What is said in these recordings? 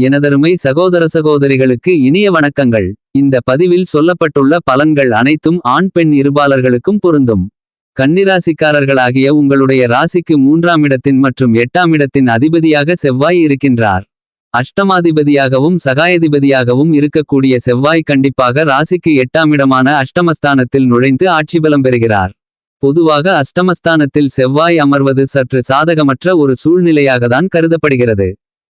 எனதருமை சகோதர சகோதரிகளுக்கு இனிய வணக்கங்கள். இந்த பதிவில் சொல்லப்பட்டுள்ள பலன்கள் அனைத்தும் ஆண் பெண் இருபாலர்களுக்கும் பொருந்தும். கன்னிராசிக்காரர்களாகிய உங்களுடைய ராசிக்கு மூன்றாம் இடத்தின் மற்றும் எட்டாம் இடத்தின் அதிபதியாக செவ்வாய் இருக்கின்றார். அஷ்டமாதிபதியாகவும் சகாயதிபதியாகவும் இருக்கக்கூடிய செவ்வாய் கண்டிப்பாக ராசிக்கு எட்டாம் இடமான அஷ்டமஸ்தானத்தில் நுழைந்து ஆட்சிபலம் பெறுகிறார். பொதுவாக அஷ்டமஸ்தானத்தில் செவ்வாய் அமர்வது சற்று சாதகமற்ற ஒரு சூழ்நிலையாகத்தான் கருதப்படுகிறது.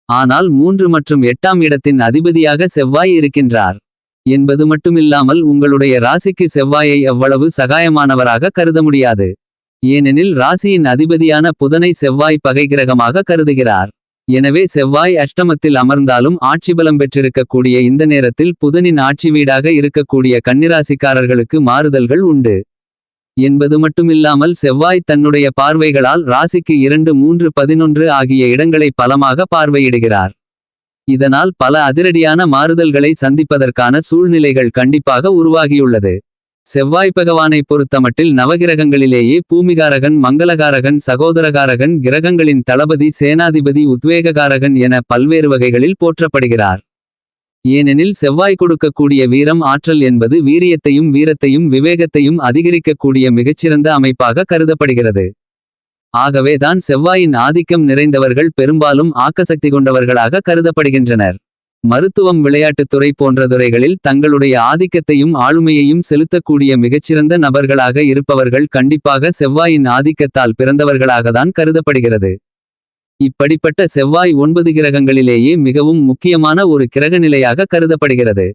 ஆனால் மூன்று மற்றும் எட்டாம் இடத்தின் அதிபதியாக செவ்வாய் இருக்கின்றார். என்பது மட்டுமில்லாமல் உங்களுடைய ராசிக்கு செவ்வாயை அவ்வளவு சகாயமானவராக கருத முடியாது. ஏனெனில் ராசியின் அதிபதியான புதனை செவ்வாய் பகை கிரகமாக கருதுகிறார். எனவே செவ்வாய் அஷ்டமத்தில் அமர்ந்தாலும் ஆட்சி பலம் பெற்றிருக்கக்கூடிய இந்த நேரத்தில் புதனின் ஆட்சி வீடாக இருக்கக்கூடிய கன்னிராசிக்காரர்களுக்கு மாறுதல்கள் உண்டு. என்பது மட்டுமில்லாமல் செவ்வாய் தன்னுடைய பார்வைகளால் ராசிக்கு இரண்டு மூன்று பதினொன்று ஆகிய இடங்களை பலமாக பார்வையிடுகிறார். இதனால் பல அதிரடியான மாறுதல்களை சந்திப்பதற்கான சூழ்நிலைகள் கண்டிப்பாக உருவாகியுள்ளது. செவ்வாய் பகவானை பொறுத்தமட்டில் நவகிரகங்களிலேயே பூமிகாரகன் மங்களகாரகன் சகோதரகாரகன் கிரகங்களின் தளபதி சேனாதிபதி உத்வேககாரகன் என பல்வேறு வகைகளில் போற்றப்படுகிறார். ஏனெனில் செவ்வாய் கொடுக்கக்கூடிய வீரம் ஆற்றல் என்பது வீரியத்தையும் வீரத்தையும் விவேகத்தையும் அதிகரிக்கக்கூடிய மிகச்சிறந்த அமைப்பாக கருதப்படுகிறது. ஆகவேதான் செவ்வாயின் ஆதிக்கம் நிறைந்தவர்கள் பெரும்பாலும் ஆக்கசக்தி கொண்டவர்களாக கருதப்படுகின்றனர். மருத்துவம் விளையாட்டுத்துறை போன்ற துறைகளில் தங்களுடைய ஆதிக்கத்தையும் ஆளுமையையும் செலுத்தக்கூடிய மிகச்சிறந்த நபர்களாக இருப்பவர்கள் கண்டிப்பாக செவ்வாயின் ஆதிக்கத்தால் பிறந்தவர்களாகத்தான் கருதப்படுகிறது. இப்படிப்பட்ட செவ்வாய் ஒன்பது கிரகங்களிலேயே மிகவும் முக்கியமான ஒரு கிரகநிலையாக கருதப்படுகிறது.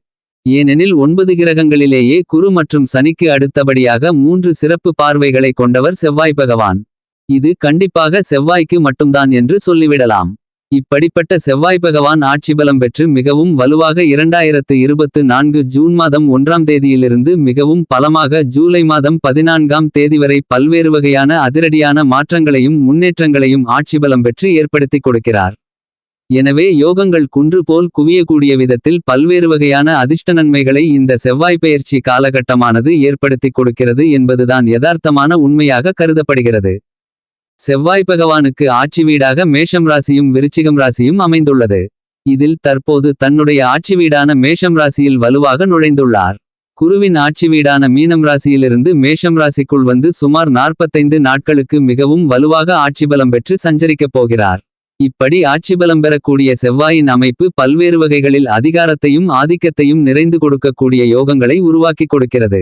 ஏனெனில் ஒன்பது கிரகங்களிலேயே குரு மற்றும் சனிக்கு அடுத்தபடியாக மூன்று சிறப்பு பார்வைகளை கொண்டவர் செவ்வாய் பகவான். இது கண்டிப்பாக செவ்வாய்க்கு மட்டும்தான் என்று சொல்லிவிடலாம். இப்படிப்பட்ட செவ்வாய் பகவான் ஆட்சி பலம் பெற்று மிகவும் வலுவாக இரண்டாயிரத்து இருபத்து நான்கு ஜூன் மாதம் ஒன்றாம் தேதியிலிருந்து மிகவும் பலமாக ஜூலை மாதம் பதினான்காம் தேதி வரை பல்வேறு வகையான அதிரடியான மாற்றங்களையும் முன்னேற்றங்களையும் ஆட்சி பலம் பெற்று ஏற்படுத்திக் கொடுக்கிறார். எனவே யோகங்கள் குன்று போல் குவியக்கூடிய விதத்தில் பல்வேறு வகையான அதிர்ஷ்ட நன்மைகளை இந்த செவ்வாய் பெயர்ச்சி காலகட்டமானது ஏற்படுத்திக் கொடுக்கிறது என்பதுதான் யதார்த்தமான உண்மையாக கருதப்படுகிறது. செவ்வாய் பகவானுக்கு ஆட்சி வீடாக மேஷம் ராசியும் விருச்சிகம் ராசியும் அமைந்துள்ளது. இதில் தற்போது தன்னுடைய ஆட்சி வீடான மேஷம் ராசியில் வலுவாக நுழைந்துள்ளார். குருவின் ஆட்சி வீடான மீனம் ராசியிலிருந்து மேஷம் ராசிக்குள் வந்து சுமார் நாற்பத்தைந்து நாட்களுக்கு மிகவும் வலுவாக ஆட்சி பலம் பெற்று சஞ்சரிக்கப் போகிறார். இப்படி ஆட்சி பலம் பெறக்கூடிய செவ்வாயின் அமைப்பு பல்வேறு வகைகளில் அதிகாரத்தையும் ஆதிக்கத்தையும் நிறைந்து கொடுக்கக்கூடிய யோகங்களை உருவாக்கிக் கொடுக்கிறது.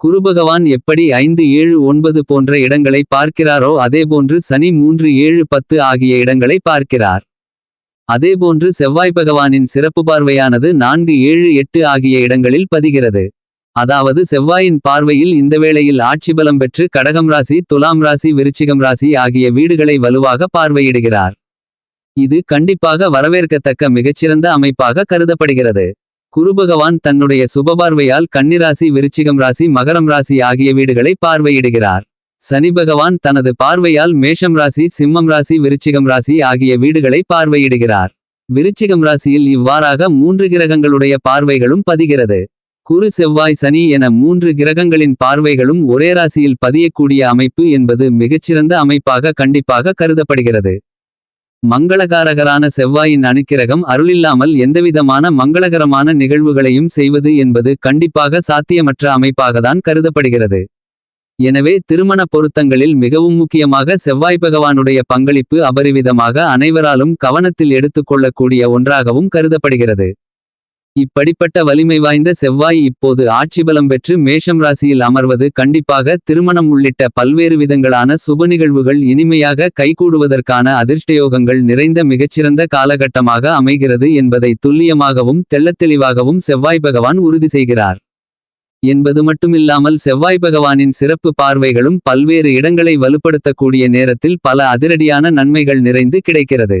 குருபகவான் எப்படி ஐந்து ஏழு ஒன்பது போன்ற இடங்களை பார்க்கிறாரோ அதேபோன்று சனி மூன்று ஏழு பத்து ஆகிய இடங்களை பார்க்கிறார். அதேபோன்று செவ்வாய் பகவானின் சிறப்பு பார்வையானது நான்கு ஏழு எட்டு ஆகிய இடங்களில் பதிகிறது. அதாவது செவ்வாயின் பார்வையில் இந்த வேளையில் ஆட்சி பலம் பெற்று கடகம் ராசி துலாம் ராசி விருச்சிகம் ராசி ஆகிய வீடுகளை வலுவாக பார்வையிடுகிறார். இது கண்டிப்பாக வரவேற்கத்தக்க மிகச்சிறந்த அமைப்பாக கருதப்படுகிறது. குருபகவான் தன்னுடைய சுபபார்வையால் கன்னிராசி விருச்சிகம் ராசி மகரம் ராசி ஆகிய வீடுகளை பார்வையிடுகிறார். சனி பகவான் தனது பார்வையால் மேஷம் ராசி சிம்மம் ராசி விருச்சிகம் ராசி ஆகிய வீடுகளை பார்வையிடுகிறார். விருச்சிகம் ராசியில் இவ்வாறாக மூன்று கிரகங்களுடைய பார்வைகளும் பதிகிறது. குரு செவ்வாய் சனி என மூன்று கிரகங்களின் பார்வைகளும் ஒரே ராசியில் பதியக்கூடிய அமைப்பு என்பது மிகச்சிறந்த அமைப்பாக கண்டிப்பாக கருதப்படுகிறது. மங்களகாரகரான செவ்வாயின் அணுக்கிரகம் அருளில்லாமல் எந்தவிதமான மங்களகரமான நிகழ்வுகளையும் செய்வது என்பது கண்டிப்பாக சாத்தியமற்ற அமைப்பாகத்தான் கருதப்படுகிறது. எனவே திருமண பொருத்தங்களில் மிகவும் முக்கியமாக செவ்வாய் பகவானுடைய பங்களிப்பு அபரிவிதமாக அனைவராலும் கவனத்தில் எடுத்துக்கொள்ளக்கூடிய ஒன்றாகவும் கருதப்படுகிறது. இப்படிப்பட்ட வலிமை வாய்ந்த செவ்வாய் இப்போது ஆட்சி பலம் பெற்று மேஷம் ராசியில் அமர்வது கண்டிப்பாக திருமணம் உள்ளிட்ட பல்வேறு விதங்களான சுப நிகழ்வுகள் இனிமையாக கைகூடுவதற்கான அதிர்ஷ்டயோகங்கள் நிறைந்த மிகச்சிறந்த காலகட்டமாக அமைகிறது என்பதை துல்லியமாகவும் தெள்ளத்தெளிவாகவும் செவ்வாய் பகவான் உறுதி செய்கிறார். என்பது மட்டுமில்லாமல் செவ்வாய் பகவானின் சிறப்பு பார்வைகளும் பல்வேறு இடங்களை வலுப்படுத்தக்கூடிய நேரத்தில் பல அதிரடியான நன்மைகள் நிறைந்து கிடைக்கிறது.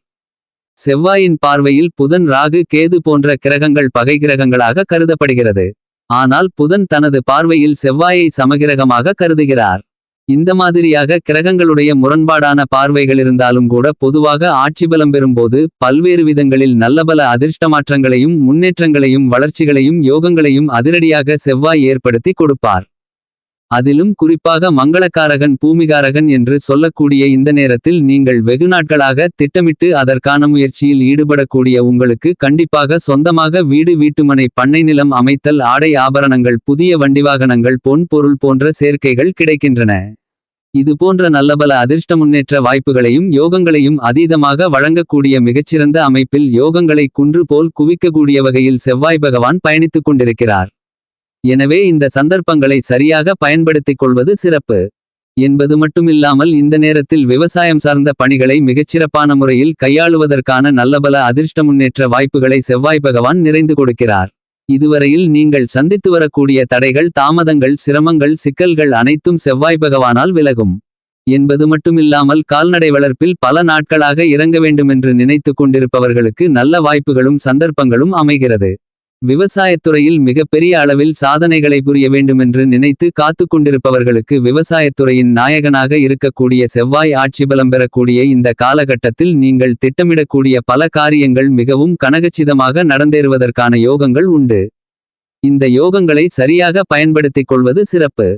செவ்வாயின் பார்வையில் புதன் ராகு கேது போன்ற கிரகங்கள் பகை கிரகங்களாக கருதப்படுகிறது. ஆனால் புதன் தனது பார்வையில் செவ்வாயை சமகிரகமாக கருதுகிறார். இந்த மாதிரியாக கிரகங்களுடைய முரண்பாடான பார்வைகள் இருந்தாலும் கூட பொதுவாக ஆட்சி பலம் பெறும்போது பல்வேறு விதங்களில் நல்லபல அதிர்ஷ்ட மாற்றங்களையும் முன்னேற்றங்களையும் வளர்ச்சிகளையும் யோகங்களையும் அதிரடியாக செவ்வாய் ஏற்படுத்தி கொடுப்பார். அதிலும் குறிப்பாக மங்களக்காரகன் பூமிகாரகன் என்று சொல்லக்கூடிய இந்த நேரத்தில் நீங்கள் வெகு நாட்களாக திட்டமிட்டு அதற்கான முயற்சியில் ஈடுபடக்கூடிய உங்களுக்கு கண்டிப்பாக சொந்தமாக வீடு வீட்டுமனை பண்ணை நிலம் அமைத்தல் ஆடை ஆபரணங்கள் புதிய வண்டிவாகனங்கள் பொன் பொருள் போன்ற சேர்க்கைகள் கிடைக்கின்றன. இது போன்ற நல்லபல அதிர்ஷ்ட முன்னேற்ற வாய்ப்புகளையும் யோகங்களையும் அதீதமாக வழங்கக்கூடிய மிகச்சிறந்த அமைப்பில் யோகங்களை குன்று போல் குவிக்கக்கூடிய வகையில் செவ்வாய் பகவான் பயணித்துக் கொண்டிருக்கிறார். எனவே இந்த சந்தர்ப்பங்களை சரியாக பயன்படுத்திக் கொள்வது சிறப்பு. என்பது மட்டுமில்லாமல் இந்த நேரத்தில் விவசாயம் சார்ந்த பணிகளை மிகச்சிறப்பான முறையில் கையாளுவதற்கான நல்லபல அதிர்ஷ்ட முன்னேற்ற வாய்ப்புகளை செவ்வாய் பகவான் நிறைந்து கொடுக்கிறார். இதுவரையில் நீங்கள் சந்தித்து வரக்கூடிய தடைகள் தாமதங்கள் சிரமங்கள் சிக்கல்கள் அனைத்தும் செவ்வாய் பகவானால் விலகும். என்பது மட்டுமில்லாமல் கால்நடை வளர்ப்பில் பல நாட்களாக இறங்க வேண்டுமென்று நினைத்துக் கொண்டிருப்பவர்களுக்கு நல்ல வாய்ப்புகளும் சந்தர்ப்பங்களும் அமைகிறது. விவசாயத்துறையில் மிகப்பெரிய அளவில் சாதனைகளை புரிய வேண்டுமென்று நினைத்து காத்து கொண்டிருப்பவர்களுக்கு விவசாயத்துறையின் நாயகனாக இருக்கக்கூடிய செவ்வாய் ஆட்சி பலம் பெறக்கூடிய இந்த காலகட்டத்தில் நீங்கள் திட்டமிடக்கூடிய பல காரியங்கள் மிகவும் கனகச்சிதமாக நடந்தேறுவதற்கான யோகங்கள் உண்டு. இந்த யோகங்களை சரியாக பயன்படுத்திக் கொள்வது சிறப்பு.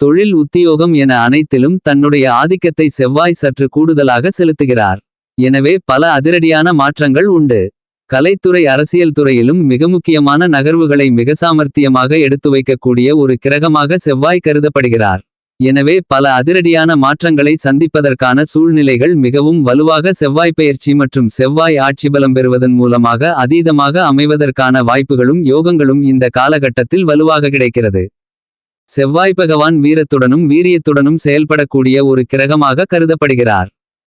தொழில் உத்தியோகம் என அனைத்திலும் தன்னுடைய ஆதிக்கத்தை செவ்வாய் சற்று கூடுதலாக செலுத்துகிறார். எனவே பல அதிரடியான மாற்றங்கள் உண்டு. கலைத்துறை அரசியல் துறையிலும் மிக முக்கியமான நகர்வுகளை மிக சாமர்த்தியமாக எடுத்து வைக்கக்கூடிய ஒரு கிரகமாக செவ்வாய் கருதப்படுகிறார். எனவே பல அதிரடியான மாற்றங்களை சந்திப்பதற்கான சூழ்நிலைகள் மிகவும் வலுவாக செவ்வாய் பயிற்சி மற்றும் செவ்வாய் ஆட்சி பலம் பெறுவதன் மூலமாக அதீதமாக அமைவதற்கான வாய்ப்புகளும் யோகங்களும் இந்த காலகட்டத்தில் வலுவாக கிடைக்கிறது. செவ்வாய் பகவான் வீரத்துடனும் வீரியத்துடனும் செயல்படக்கூடிய ஒரு கிரகமாக கருதப்படுகிறார்.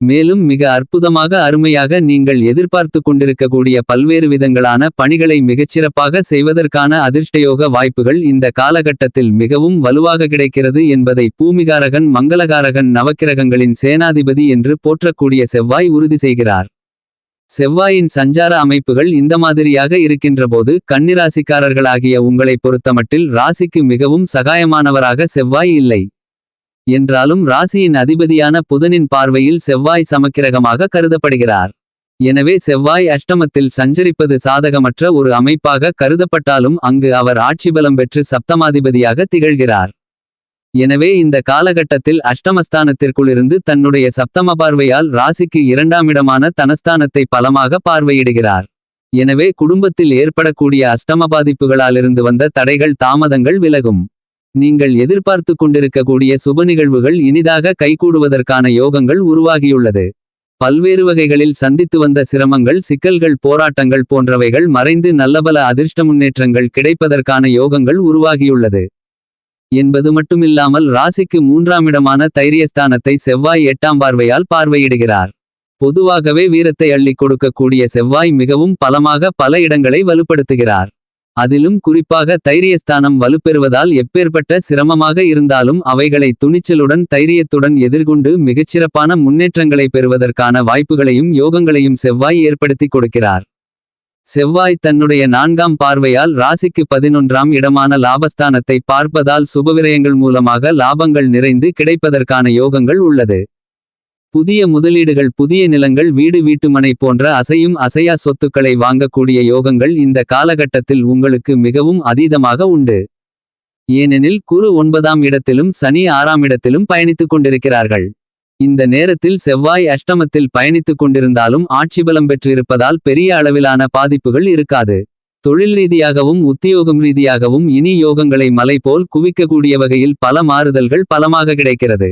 மேலும் மிக அற்புதமாக அருமையாக நீங்கள் எதிர்பார்த்து கொண்டிருக்கக்கூடிய பல்வேறு விதங்களான பணிகளை மிகச்சிறப்பாக செய்வதற்கான அதிர்ஷ்டயோக வாய்ப்புகள் இந்த காலகட்டத்தில் மிகவும் வலுவாக கிடைக்கிறது என்பதை பூமிகாரகன் மங்களகாரகன் நவக்கிரகங்களின் சேனாதிபதி என்று போற்றக்கூடிய செவ்வாய் உறுதி செய்கிறார். செவ்வாயின் சஞ்சார அமைப்புகள் இந்த மாதிரியாக இருக்கின்றபோது கன்னிராசிக்காரர்களாகிய உங்களை பொறுத்தமட்டில் ராசிக்கு மிகவும் சகாயமானவராக செவ்வாய் இல்லை. என்றாலும் ராசியின் அதிபதியான புதனின் பார்வையில் செவ்வாய் சமக்கிரகமாக கருதப்படுகிறார். எனவே செவ்வாய் அஷ்டமத்தில் சஞ்சரிப்பது சாதகமற்ற ஒரு அமைப்பாக கருதப்பட்டாலும் அங்கு அவர் ஆட்சி பலம் பெற்று சப்தமாதிபதியாக திகழ்கிறார். எனவே இந்த காலகட்டத்தில் அஷ்டமஸ்தானத்திற்குள்ளிருந்து தன்னுடைய சப்தம பார்வையால் ராசிக்கு இரண்டாமிடமான தனஸ்தானத்தை பலமாக பார்வையிடுகிறார். எனவே குடும்பத்தில் ஏற்படக்கூடிய அஷ்டம பாதிப்புகளாலிருந்து வந்த தடைகள் தாமதங்கள் விலகும். நீங்கள் எதிர்பார்த்து கொண்டிருக்கக்கூடிய சுப நிகழ்வுகள் இனிதாக கைகூடுவதற்கான யோகங்கள் உருவாகியுள்ளது. பல்வேறு வகைகளில் சந்தித்து வந்த சிரமங்கள் சிக்கல்கள் போராட்டங்கள் போன்றவைகள் மறைந்து நல்லபல அதிர்ஷ்ட முன்னேற்றங்கள் கிடைப்பதற்கான யோகங்கள் உருவாகியுள்ளது. என்பது மட்டுமில்லாமல் ராசிக்கு மூன்றாமிடமான தைரியஸ்தானத்தை செவ்வாய் எட்டாம் பார்வையால் பார்வையிடுகிறார். பொதுவாகவே வீரத்தை அள்ளிக் கொடுக்கக்கூடிய செவ்வாய் மிகவும் பலமாக பல இடங்களை வலுப்படுத்துகிறார். அதிலும் குறிப்பாக தைரியஸ்தானம் வலுப்பெறுவதால் எப்பேற்பட்ட சிரமமாக இருந்தாலும் அவைகளை துணிச்சலுடன் தைரியத்துடன் எதிர்கொண்டு மிகச்சிறப்பான முன்னேற்றங்களை பெறுவதற்கான வாய்ப்புகளையும் யோகங்களையும் செவ்வாய் ஏற்படுத்திக் கொடுக்கிறார். செவ்வாய் தன்னுடைய நான்காம் பார்வையால் ராசிக்கு பதினொன்றாம் இடமான லாபஸ்தானத்தை பார்ப்பதால் சுபவிரயங்கள் மூலமாக லாபங்கள் நிறைந்து கிடைப்பதற்கான யோகங்கள் உள்ளது. புதிய முதலீடுகள் புதிய நிலங்கள் வீடு வீட்டுமனை போன்ற அசையும் அசையா சொத்துக்களை வாங்கக்கூடிய யோகங்கள் இந்த காலகட்டத்தில் உங்களுக்கு மிகவும் அதீதமாக உண்டு. ஏனெனில் குரு ஒன்பதாம் இடத்திலும் சனி ஆறாம் இடத்திலும் பயணித்துக் கொண்டிருக்கிறார்கள். இந்த நேரத்தில் செவ்வாய் அஷ்டமத்தில் பயணித்துக் கொண்டிருந்தாலும் ஆட்சிபலம் பெற்றிருப்பதால் பெரிய அளவிலான பாதிப்புகள் இருக்காது. தொழில் ரீதியாகவும் உத்தியோகம் ரீதியாகவும் இனி யோகங்களை மலை போல் குவிக்கக்கூடிய வகையில் பல மாறுதல்கள் பலமாக கிடைக்கிறது.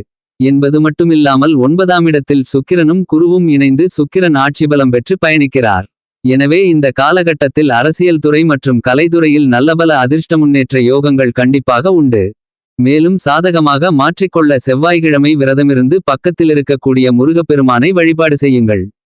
என்பது மட்டுமில்லாமல் ஒன்பதாம் இடத்தில் சுக்கிரனும் குருவும் இணைந்து சுக்கிரன் ஆட்சிபலம் பெற்று பயணிக்கிறார். எனவே இந்த காலகட்டத்தில் அரசியல் துறை மற்றும் கலைத்துறையில் நல்லபல அதிர்ஷ்ட முன்னேற்ற யோகங்கள் கண்டிப்பாக உண்டு. மேலும் சாதகமாக மாற்றிக்கொள்ள செவ்வாய்க்கிழமை விரதமிருந்து பக்கத்தில் இருக்கக்கூடிய முருகப்பெருமானை வழிபாடு செய்யுங்கள்.